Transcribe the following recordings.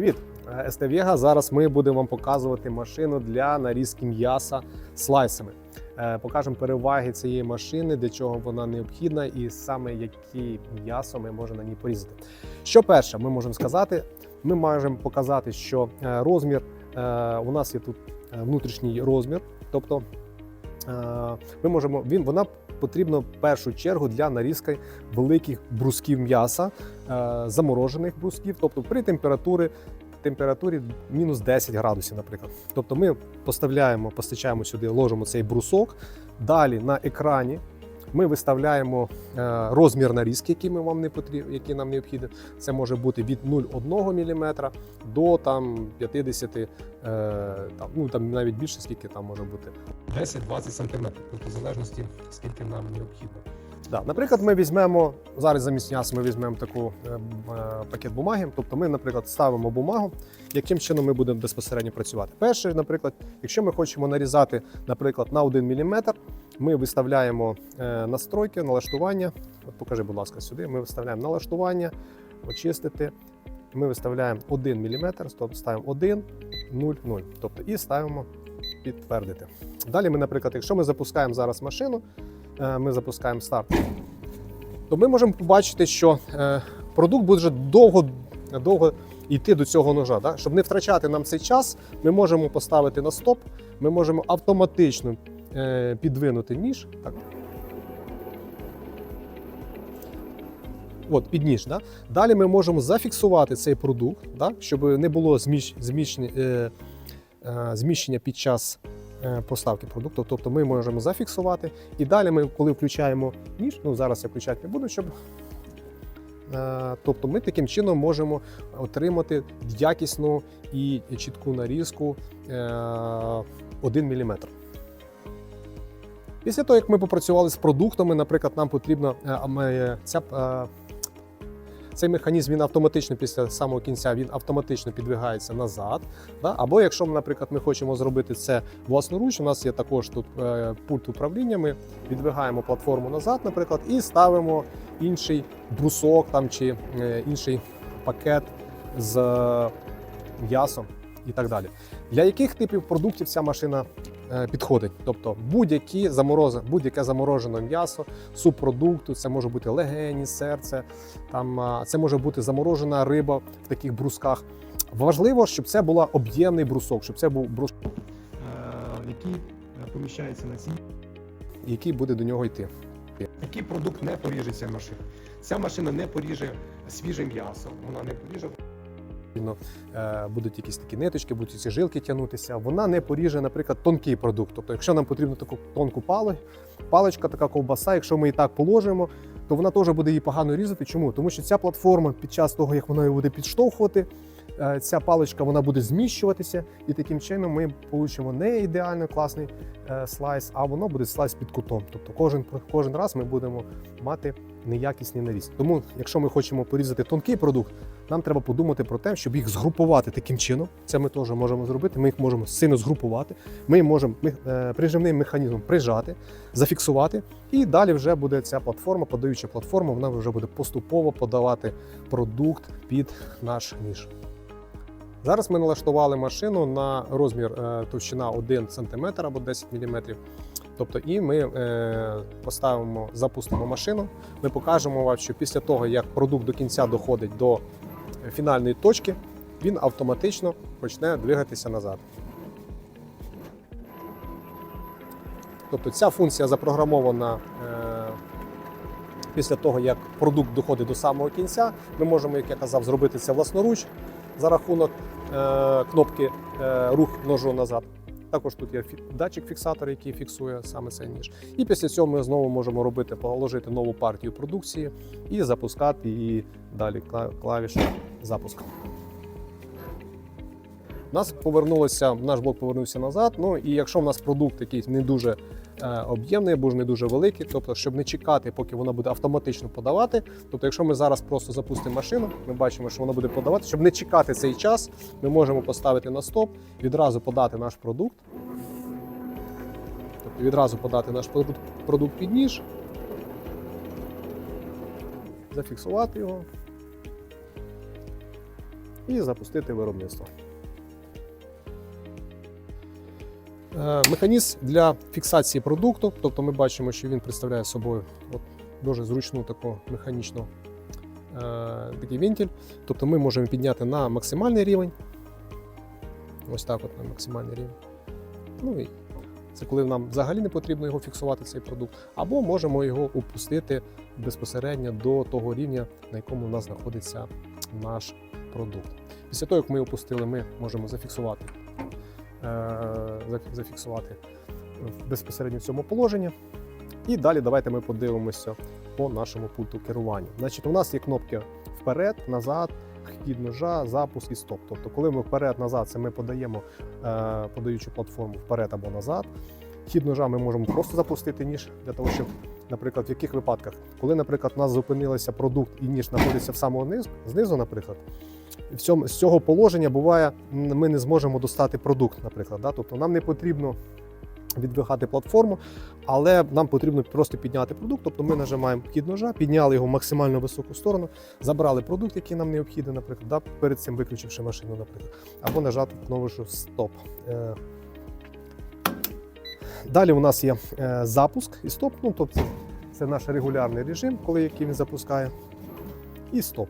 Привіт! Е, СТ Вега. Зараз ми будемо вам показувати машину для нарізки м'яса слайсами. Е, Покажемо переваги цієї машини, для чого вона необхідна, і саме які м'ясо ми можемо на ній порізати. Що перше, ми можемо сказати, ми можемо показати, що е, розмір у нас є тут внутрішній розмір, тобто ми можемо він вона потрібна в першу чергу для нарізки великих брусків м'яса, е, заморожених брусків, тобто при температурі. Температурі мінус 10 градусів, наприклад. Тобто ми поставляємо, постачаємо сюди, ложимо цей брусок. Далі на екрані ми виставляємо е, розмір нарізки, який ми вам не потріб, які нам необхідний. Це може бути від 0,1 мм до там 50, е, там, ну там навіть більше, скільки там може бути. 10-20 см, тобто в залежності, скільки нам необхідно. Да. Наприклад, ми візьмемо зараз замість м'яса, ми візьмемо таку е, е, пакет бумаги. Тобто, ми, наприклад, ставимо бумагу, яким чином ми будемо безпосередньо працювати. Перше, наприклад, якщо ми хочемо нарізати, наприклад, на 1 мм, ми виставляємо е, настройки, налаштування. От покажи, будь ласка, сюди. Ми виставляємо налаштування, очистити. Ми виставляємо 1 мм, тобто ставимо 1, 0, 0. Тобто і ставимо підтвердити. Далі ми, наприклад, якщо ми запускаємо зараз машину, ми запускаємо старт, то ми можемо побачити, що е, продукт буде довго, довго йти до цього ножа. Да? Щоб не втрачати нам цей час, ми можемо поставити на стоп, ми можемо автоматично е, підвинути ніж. Так. От, під ніж. Да? Далі ми можемо зафіксувати цей продукт, да? щоб не було зміщ, зміщення, е, е, зміщення під час е, поставки продукту. Тобто ми можемо зафіксувати. І далі ми, коли включаємо ніж, ну зараз я включати не буду, щоб. е, Тобто ми таким чином можемо отримати якісну і чітку нарізку е, 1 мм. Після того, як ми попрацювали з продуктами, наприклад, нам потрібно е, а ми- ця, е, цей механізм він автоматично після самого кінця він автоматично підвигається назад. Да? Або якщо, наприклад, ми хочемо зробити це власноруч, у нас є також тут е, пульт управління. Ми відвигаємо платформу назад, наприклад, і ставимо інший брусок там чи е, інший пакет з е, м'ясом і так далі. Для яких типів продуктів ця машина підходить? Тобто будь-які заморози, будь-яке заморожене м'ясо, субпродукту, це може бути легені, серце, там це може бути заморожена риба в таких брусках. Важливо, щоб це була об'ємний брусок, щоб це був брусок, який е, поміщається на цій, який буде до нього йти. Який продукт не поріже ця машина? Ця машина не поріже свіже м'ясо, вона не поріже. Е, будуть якісь такі ниточки, будуть ці жилки тягнутися. Вона не поріже, наприклад, тонкий продукт. Тобто, якщо нам потрібно таку тонку пали, паличка, така ковбаса, якщо ми її так положимо, то вона теж буде її погано різати. Чому? Тому що ця платформа під час того, як вона її буде підштовхувати, е, ця паличка вона буде зміщуватися, і таким чином ми получимо не ідеально класний е, слайс, а воно буде слайс під кутом. Тобто кожен, кожен раз ми будемо мати неякісний наріз. Тому, якщо ми хочемо порізати тонкий продукт, нам треба подумати про те, щоб їх згрупувати таким чином. Це ми теж можемо зробити. Ми їх можемо сильно згрупувати. Ми можемо е, прижимним механізмом прижати, зафіксувати, і далі вже буде ця платформа, подаюча платформа, вона вже буде поступово подавати продукт під наш ніж. Зараз ми налаштували машину на розмір е, товщина 1 см або 10 мм. Тобто, і ми е, поставимо, запустимо машину. Ми покажемо вам, що після того, як продукт до кінця доходить до фінальної точки, він автоматично почне двигатися назад. Тобто ця функція запрограмована е, після того, як продукт доходить до самого кінця. Ми можемо, як я казав, зробити це власноруч за рахунок е, кнопки е, рух ножу назад. Також тут є датчик фіксатор, який фіксує саме цей ніж. І після цього ми знову можемо робити, положити нову партію продукції і запускати її далі кла- запуску. У нас повернулося, наш блок повернувся назад. Ну і якщо в нас продукт якийсь не дуже е, об'ємний або ж не дуже великий, тобто, щоб не чекати, поки воно буде автоматично подавати. Тобто, якщо ми зараз просто запустимо машину, ми бачимо, що воно буде подавати. Щоб не чекати цей час, ми можемо поставити на стоп, відразу подати наш продукт. Тобто відразу подати наш продукт під ніж, зафіксувати його. І запустити виробництво. Е, Механізм для фіксації продукту, тобто ми бачимо, що він представляє собою от дуже зручну таку механічну е, такий вентиль. Тобто ми можемо підняти на максимальний рівень. Ось так, от на максимальний рівень. Ну і це коли нам взагалі не потрібно його фіксувати, цей продукт, або можемо його опустити безпосередньо до того рівня, на якому у нас знаходиться наш продукт. Після того, як ми опустили, ми можемо зафіксувати, е, зафі- зафіксувати безпосередньо в цьому положенні. І далі давайте ми подивимося по нашому пульту керування. Значить, у нас є кнопки вперед, назад, хід ножа, запуск і стоп. Тобто, коли ми вперед-назад, це ми подаємо е, подаючу платформу вперед або назад. Хід ножа ми можемо просто запустити ніж для того, щоб, наприклад, в яких випадках, коли, наприклад, у нас зупинився продукт і ніж знаходиться в самого низу, знизу, наприклад, з цього положення буває, ми не зможемо достати продукт, наприклад. Да? Тобто нам не потрібно відвигати платформу, але нам потрібно просто підняти продукт. Тобто ми нажимаємо хід ножа, підняли його в максимально високу сторону, забрали продукт, який нам необхідний, наприклад, да? перед цим виключивши машину, наприклад, або нажати кнопку стоп. Е, Далі у нас є е, запуск і стоп. Ну, тобто це наш регулярний режим, коли який він запускає. І стоп.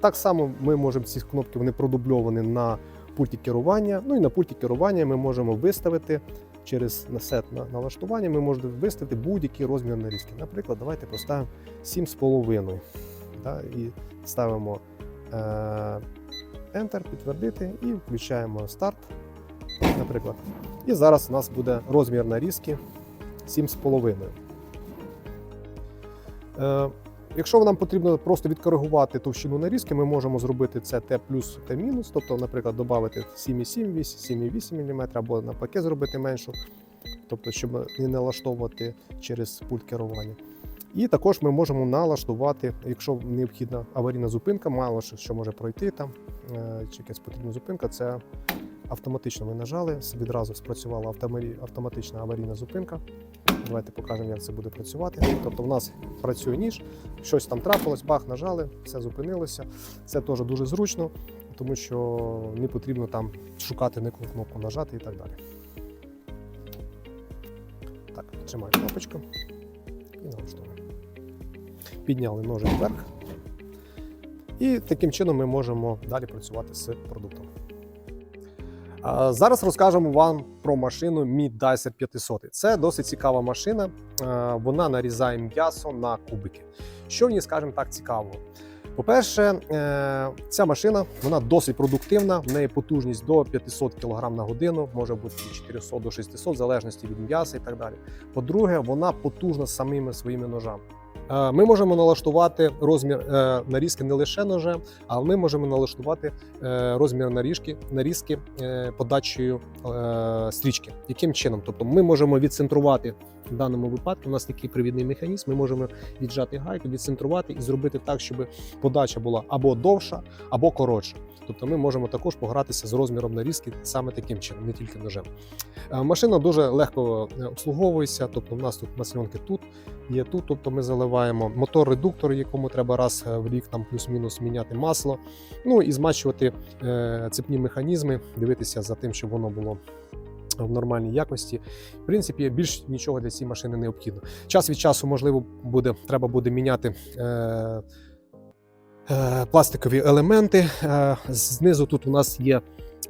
Так само ми можемо ці кнопки вони продубльовані на пульті керування. Ну і на пульті керування ми можемо виставити через насет на налаштування. Ми можемо виставити будь-який розмір нарізки. Наприклад, давайте поставимо 7,5. Да, і ставимо е, Enter, підтвердити і включаємо старт. Наприклад. І зараз у нас буде розмір нарізки 7,5. Е, якщо нам потрібно просто відкоригувати товщину нарізки, ми можемо зробити це Т плюс Т мінус, тобто, наприклад, додати 7,7, 7,8 мм або навпаки зробити меншу, тобто, щоб не налаштовувати через пульт керування. І також ми можемо налаштувати, якщо необхідна аварійна зупинка, мало що може пройти там, е, чи якась потрібна зупинка, це автоматично ми нажали, відразу спрацювала автоматична аварійна зупинка. Давайте покажемо, як це буде працювати. Тобто, в нас працює ніж, щось там трапилось, бах, нажали, все зупинилося. Це теж дуже зручно, тому що не потрібно там шукати яку кнопку нажати і так далі. Так, тримаю кнопочку і налаштовуємо. Підняли ножик вверх. І таким чином ми можемо далі працювати з продуктом. Зараз розкажемо вам про машину Mi Dicer 500. Це досить цікава машина. Вона нарізає м'ясо на кубики. Що в ній, скажімо так, цікавого? По-перше, е, ця машина вона досить продуктивна, в неї потужність до 500 кг на годину, може бути від 400 до 600, в залежності від м'яса і так далі. По-друге, вона потужна самими своїми ножами. Е, Ми можемо налаштувати розмір е, нарізки не лише ножем, а ми можемо налаштувати е, розмір наріжки, нарізки подачею стрічки. Яким чином? Тобто ми можемо відцентрувати в даному випадку. У нас такий привідний механізм. Ми можемо віджати гайку, відцентрувати і зробити так, щоб подача була або довша, або коротша. Тобто ми можемо також погратися з розміром нарізки саме таким чином, не тільки ножем. Е, Машина дуже легко е, обслуговується, тобто в нас тут масльонки тут, є тут. Тобто ми заливаємо мотор-редуктор, якому треба раз е, в рік там плюс-мінус міняти масло. Ну і змачувати цепні механізми, дивитися за тим, щоб воно було. В нормальній якості, в принципі, більш нічого для цієї машини не необхідно. Час від часу, можливо, буде треба буде міняти е, е, пластикові елементи. Е, знизу тут у нас є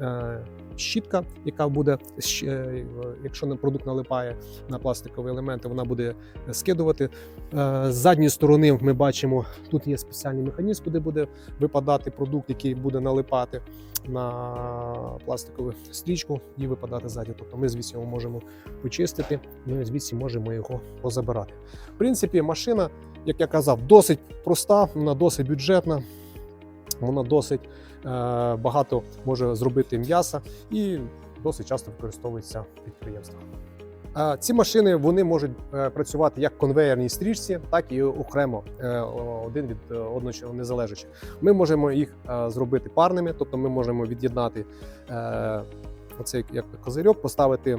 е, щітка, яка буде, е, якщо на продукт налипає на пластикові елементи, вона буде скидувати. Е, З задньої сторони ми бачимо, тут є спеціальний механізм, куди буде випадати продукт, який буде налипати на пластикову стрічку і випадати ззаді. Тобто ми звідси його можемо почистити, і звідси можемо його позабирати. В принципі, машина, як я казав, досить проста, вона досить бюджетна. Вона досить е, багато може зробити м'яса і досить часто використовується в підприємствах. Е, Ці машини вони можуть е, працювати як в конвеєрній стрічці, так і окремо е, один від е, одного незалежачи. Ми можемо їх е, зробити парними, тобто ми можемо від'єднати е, оцей як козирьок, поставити е,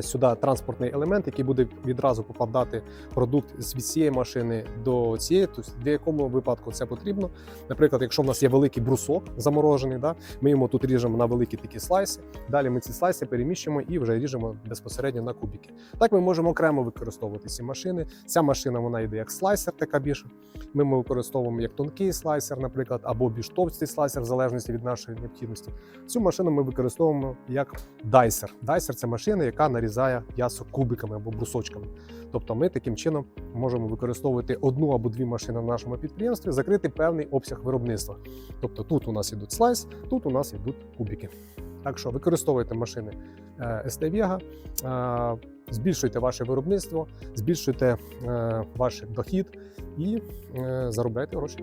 сюди транспортний елемент, який буде відразу попадати продукт з від цієї машини до цієї, тобто в якому випадку це потрібно. Наприклад, якщо в нас є великий брусок заморожений, да, ми йому тут ріжемо на великі такі слайси. Далі ми ці слайси переміщуємо і вже ріжемо безпосередньо на кубики. Так ми можемо окремо використовувати ці машини. Ця машина вона йде як слайсер, така більше. Ми, ми використовуємо як тонкий слайсер, наприклад, або більш товстий слайсер, в залежності від нашої необхідності. Цю машину ми використовуємо як дайсер. Дайсер це машина, яка нарізає м'ясо кубиками або брусочками. Тобто ми таким чином можемо використовувати одну або дві машини на нашому підприємстві, закрити певний обсяг виробництва. Тобто тут у нас ідуть слайс, тут у нас йдуть кубики. Так що використовуйте машини е, ST Vega, е, збільшуйте ваше виробництво, збільшуйте е, ваш дохід і заробляйте гроші.